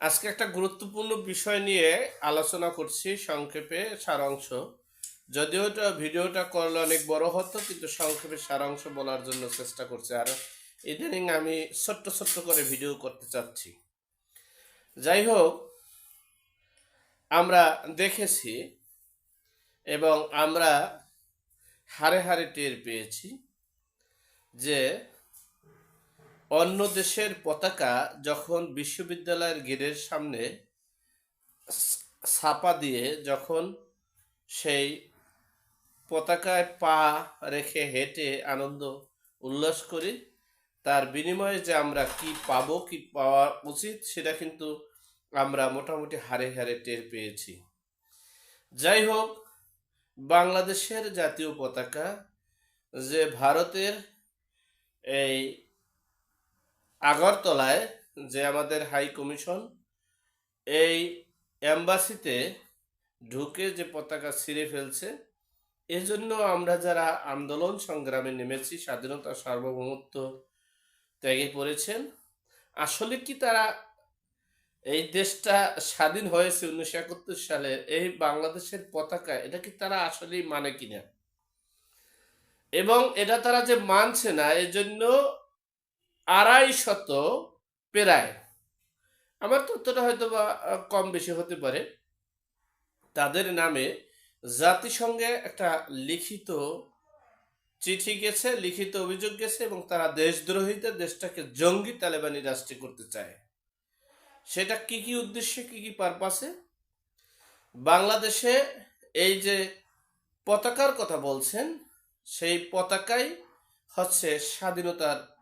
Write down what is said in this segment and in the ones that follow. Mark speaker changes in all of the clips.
Speaker 1: আজকে একটা গুরুত্বপূর্ণ বিষয় নিয়ে আলোচনা করছি, সংক্ষেপে সারাংশ। যদিও এটা ভিডিওটা করলে অনেক বড় হতো, কিন্তু সংক্ষেপে সারাংশ বলার জন্য চেষ্টা করছি। আর ইদানিং আমি ছোট্ট ছোট্ট করে ভিডিও করতে চাচ্ছি। যাই হোক, আমরা দেখেছি এবং আমরা হারে হারে টের পেয়েছি যে অন্য দেশের পতাকা যখন বিশ্ববিদ্যালয়ের গেটের সামনে ছাপা দিয়ে যখন সেই পতাকায় পা রেখে হেঁটে আনন্দ, উল্লাস করি, তার বিনিময়ে যে আমরা কি পাব, কি পাওয়া উচিত, সেটা কিন্তু আমরা মোটামুটি হারে হারে টের পেয়েছি। যাই হোক, বাংলাদেশের জাতীয় পতাকা যে ভারতের এই আগরতলায় যে আমাদের হাই কমিশন, এই অ্যাম্বাসিতে ঢুকে যে পতাকা ছিঁড়ে ফেলছে, এজন্য আমরা যারা আন্দোলন সংগ্রামে নেমেছি, স্বাধীনতা সার্বভৌমত্ব ত্যাগে পড়েছেন আসলে কি তারা এই দেশটা স্বাধীন হয়েছে উনিশশো একাত্তর সালে? এই বাংলাদেশের পতাকা, এটা কি তারা আসলেই মানে কিনা? এবং এটা তারা যে মানছে না, এজন্য আড়াই শত প্রায়। আমার তথ্যটা হয়তো বা কম বেশি হতে পারে। তাদের নামে জাতিসংঘে একটা লিখিত চিঠি গেছে, লিখিত অভিযোগ গেছে এবং তারা দেশদ্রোহিতা দেশটাকে জঙ্গি তালেবানি রাষ্ট্রে করতে চায়। সেটা কি কি উদ্দেশ্যে, কি কি পারপাসে? বাংলাদেশে এই যে পতাকার কথা বলছেন, সেই পতাকাই হচ্ছে স্বাধীনতার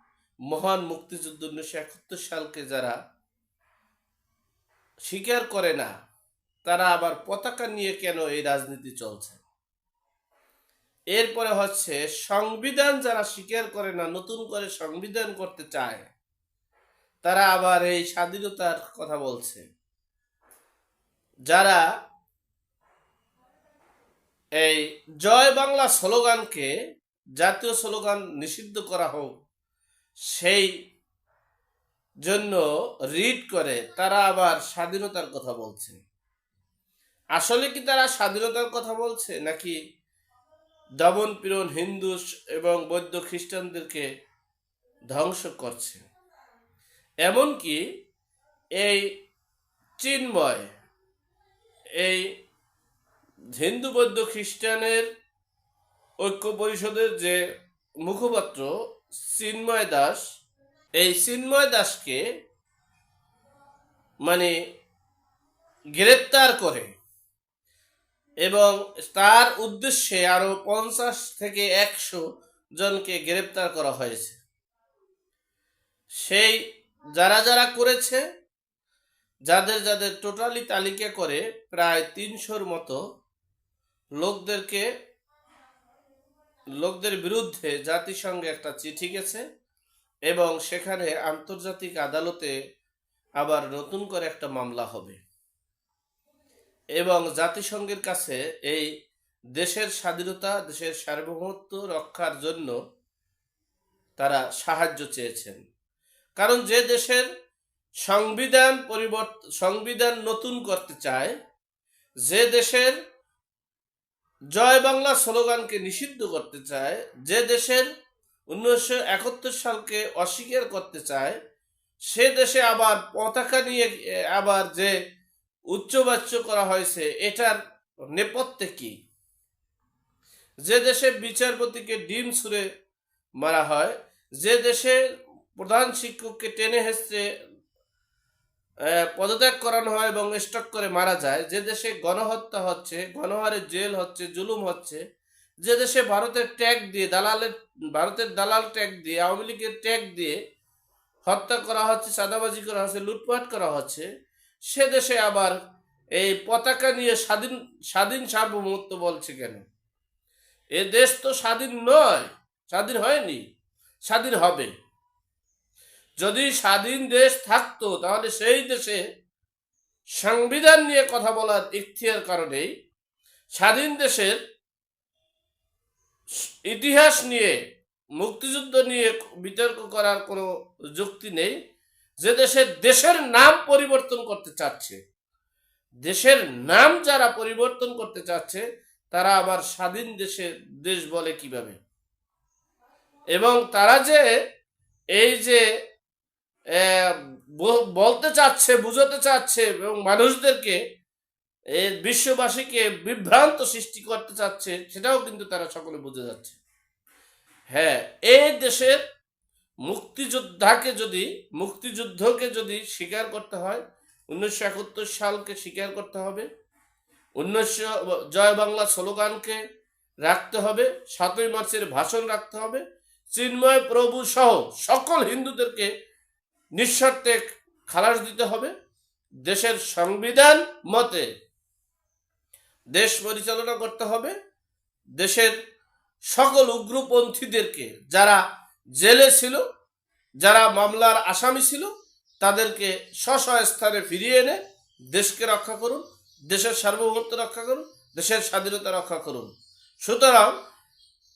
Speaker 1: মহান মুক্তিযুদ্ধ উনিশশো একাত্তর সালকে যারা স্বীকার করে না, তারা আবার পতাকা নিয়ে কেন এই রাজনীতি চলছে? এরপরে হচ্ছে, সংবিধান যারা স্বীকার করে না, নতুন করে সংবিধান করতে চায়, তারা আবার এই স্বাধীনতার কথা বলছে। যারা এই জয় বাংলা স্লোগানকে জাতীয় স্লোগান নিষিদ্ধ করা হোক সেই জন্য রিড করে তারা আবার স্বাধীনতার কথা বলছে। আসলে কি তারা স্বাধীনতার কথা বলছে? নাকি দমন পীড়ন হিন্দু এবং বৌদ্ধ খ্রিস্টানদেরকে ধ্বংস করছে? এমনকি এই চিন্ময়, এই হিন্দু বৌদ্ধ খ্রিস্টানের ঐক্য পরিষদের যে মুখপাত্র চিন্ময় দাস, এই চিন্ময় দাসকে মানে গ্রেপ্তার করে এবং তার উদ্দেশ্যে আরও পঞ্চাশ থেকে একশো জনকে গ্রেপ্তার করা হয়েছে। সেই যারা যারা করেছে, যাদের যাদের টোটালি তালিকা করে প্রায় তিনশোর মতো লোকদেরকে লোকদের বিরুদ্ধে জাতিসংঘে একটা চিঠি গেছে এবং সেখানে আন্তর্জাতিক আদালতে আবার নতুন করে একটা মামলা হবে। এবং জাতিসংঘের কাছে এই দেশের স্বাধীনতা, দেশের সার্বভৌমত্ব রক্ষার জন্য তারা সাহায্য চেয়েছেন। কারণ যে দেশের সংবিধান পরিবর্তন সংবিধান নতুন করতে চায়, যে দেশের জয় বাংলা স্লোগানকে নিষিদ্ধ করতে চায়, যে দেশের উনিশশো একাত্তর সালকে অস্বীকার করতে চায়, সে দেশে আবার পতাকা নিয়ে আবার যে উচ্চবাচ্য করা হয়েছে, এটার নেপথ্যে কি? যে দেশে বিচারপতিকে ডিম ছুঁড়ে মারা হয়, যে দেশে প্রধান শিক্ষককে টেনে হেসড়ে পদত্যাগ করানো হয় এবং স্টক করে মারা যায়। যে দেশে গণহত্যা হচ্ছে, গণহারে জেল হচ্ছে, জুলুম হচ্ছে, যে দেশে ভারতের ট্যাগ দিয়ে, দালালের, ভারতের দালাল ট্যাগ দিয়ে, আওয়ামী লীগের ট্যাগ দিয়ে হত্যা করা হচ্ছে চাঁদাবাজি করা হচ্ছে, লুটপাট করা হচ্ছে, সে দেশে আবার এই পতাকা নিয়ে স্বাধীন স্বাধীন সার্বভৌমত্ব বলছে কেন? এ দেশ তো স্বাধীন নয়, স্বাধীন হয়নি, স্বাধীন হবে। যদি স্বাধীন দেশ থাকতো, তাহলে সেই দেশে সংবিধান নিয়ে কথা বলার ইখতিয়ার কারণেই স্বাধীন দেশের ইতিহাস নিয়ে, মুক্তিযুদ্ধ নিয়ে বিতর্ক করার কোনো যুক্তি নেই। যে দেশের দেশের নাম পরিবর্তন করতে চাচ্ছে, দেশের নাম যারা পরিবর্তন করতে চাচ্ছে, তারা আবার স্বাধীন দেশে দেশ বলে কীভাবে? এবং তারা যে এই যে বলতে চাচ্ছে, বুঝাতে চাচ্ছে এবং মানুষদেরকে বিশ্ববাসীকে বিভ্রান্ত সৃষ্টি করতে চাচ্ছে, সেটাও কিন্তু তারা সকলে বুঝে যাচ্ছে। হ্যাঁ এই দেশের মুক্তিযোদ্ধাকে যদি, মুক্তিযুদ্ধকে যদি স্বীকার করতে হয়, উনিশশো একাত্তর সালকে স্বীকার করতে হবে, উনিশশো, জয় বাংলা স্লোগানকে রাখতে হবে, সাতই মার্চের ভাষণ রাখতে হবে, চিন্ময় প্রভু সহ সকল হিন্দুদেরকে নিঃশর্তে খালাস দিতে হবে। দেশের সংবিধান মতে দেশ পরিচালনা করতে হবে। দেশের সকল উগ্রপন্থীদেরকে যারা জেলে ছিল, যারা মামলার আসামি ছিল, তাদেরকে স্ব স্থানে ফিরিয়ে এনে দেশকে রক্ষা করুন, দেশের সার্বভৌমত্ব রক্ষা করুন, দেশের স্বাধীনতা রক্ষা করুন। সুতরাং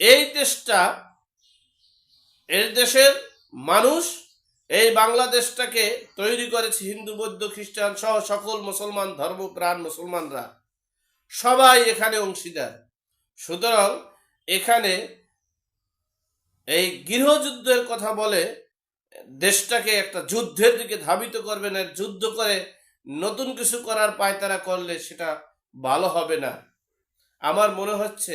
Speaker 1: এই দেশটা, এই দেশের মানুষ এই বাংলাদেশটাকে তৈরি করেছে হিন্দু, বৌদ্ধ, খ্রিস্টান সহ সকল মুসলমান ধর্মপ্রাণ মুসলমানরা। সবাই এখানে অংশীদার। সুতরাং এখানে এই গৃহযুদ্ধের কথা বলে দেশটাকে একটা যুদ্ধের দিকে ধাবিত করবে না, যুদ্ধ করে নতুন কিছু করার পায়তারা করলে সেটা ভালো হবে না। আমার মনে হচ্ছে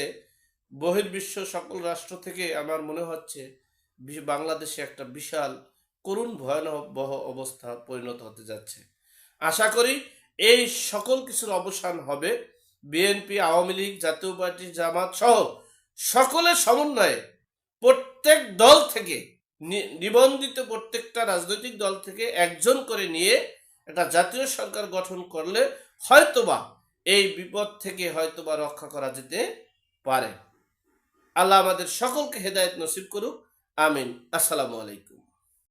Speaker 1: বহির্বিশ্ব সকল রাষ্ট্র থেকে, আমার মনে হচ্ছে বাংলাদেশে একটা বিশাল করুণ ভয়াবহ অবস্থা পরিণত হতে যাচ্ছে। আশা করি এই সকল কিছুর অবসান হবে। বিএনপি আওয়ামী লীগ, জাতীয় পার্টি, জামাত সহ সকলের সমন্বয়ে প্রত্যেক দল থেকে নিবন্ধিত প্রত্যেকটা রাজনৈতিক দল থেকে একজন করে নিয়ে একটা জাতীয় সরকার গঠন করলে হয়তোবা এই বিপদ থেকে হয়তোবা রক্ষা করা যেতে পারে। আল্লাহ আমাদের সকলকে হেদায়েত নসিব করুক। আমিন। আসসালামু আলাইকুম।